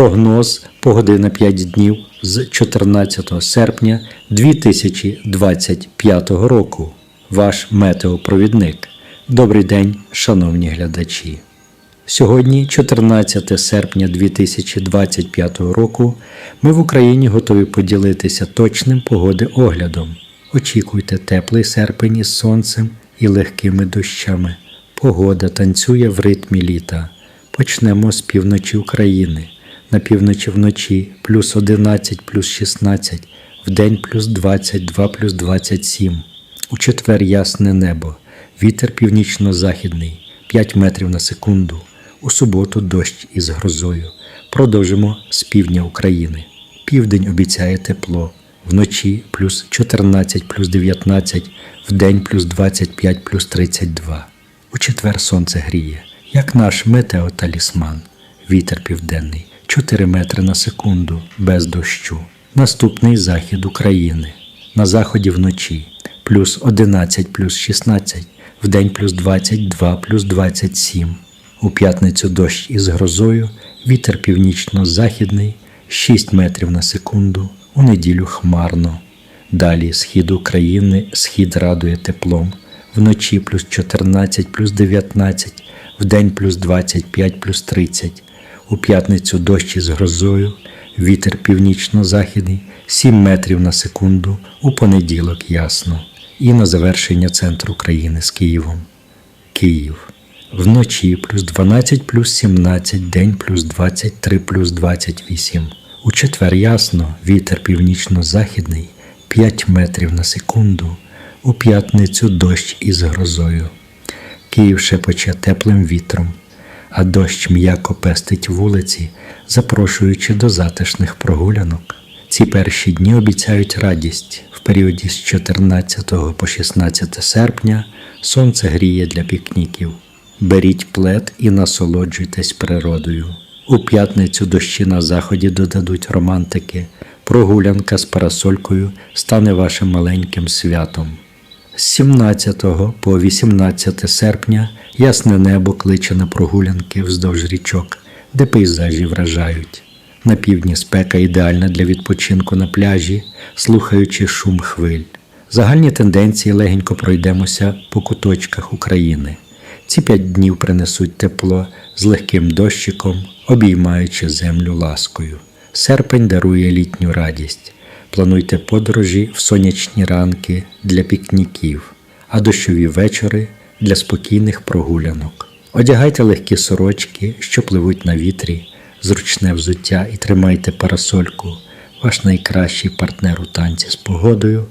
Прогноз погоди на 5 днів з 14 серпня 2025 року. Ваш метеопровідник. Добрий день, шановні глядачі. Сьогодні, 14 серпня 2025 року, ми в Україні готові поділитися точним погоди оглядом. Очікуйте теплий серпень із сонцем і легкими дощами. Погода танцює в ритмі літа. Почнемо з півночі України. На півночі вночі плюс 11, плюс 16, вдень плюс 22, плюс 27. У четвер ясне небо, вітер північно-західний 5 метрів на секунду. У суботу дощ із грозою. Продовжимо з півдня України. Південь обіцяє тепло. Вночі плюс 14, плюс 19, вдень плюс 25, плюс 32. У четвер сонце гріє, як наш метеоталісман. Вітер південний 4 метри на секунду без дощу. Наступний захід України. На заході вночі плюс 11, плюс 16, вдень плюс 22, плюс 27. У п'ятницю дощ із грозою, вітер північно-західний 6 метрів на секунду, у неділю хмарно. Далі схід України, схід радує теплом, вночі плюс 14, плюс 19, вдень плюс 25, плюс 30. У п'ятницю дощ із грозою, вітер північно-західний 7 метрів на секунду, у понеділок ясно. І на завершення центру України з Києвом. Київ. Вночі плюс 12 плюс 17, день плюс 23 плюс 28. У четвер ясно, вітер північно-західний 5 метрів на секунду. У п'ятницю дощ із грозою. Київ шепоче теплим вітром, а дощ м'яко пестить вулиці, запрошуючи до затишних прогулянок. Ці перші дні обіцяють радість. В періоді з 14 по 16 серпня сонце гріє для пікніків. Беріть плед і насолоджуйтесь природою. У п'ятницю дощі на заході додадуть романтики. Прогулянка з парасолькою стане вашим маленьким святом. З 17 по 18 серпня ясне небо кличе на прогулянки вздовж річок, де пейзажі вражають. На півдні спека ідеальна для відпочинку на пляжі, слухаючи шум хвиль. Загальні тенденції легенько пройдемося по куточках України. Ці п'ять днів принесуть тепло з легким дощиком, обіймаючи землю ласкою. Серпень дарує літню радість. Плануйте подорожі в сонячні ранки для пікніків, а дощові вечори для спокійних прогулянок. Одягайте легкі сорочки, що пливуть на вітрі, зручне взуття і тримайте парасольку, ваш найкращий партнер у танці з погодою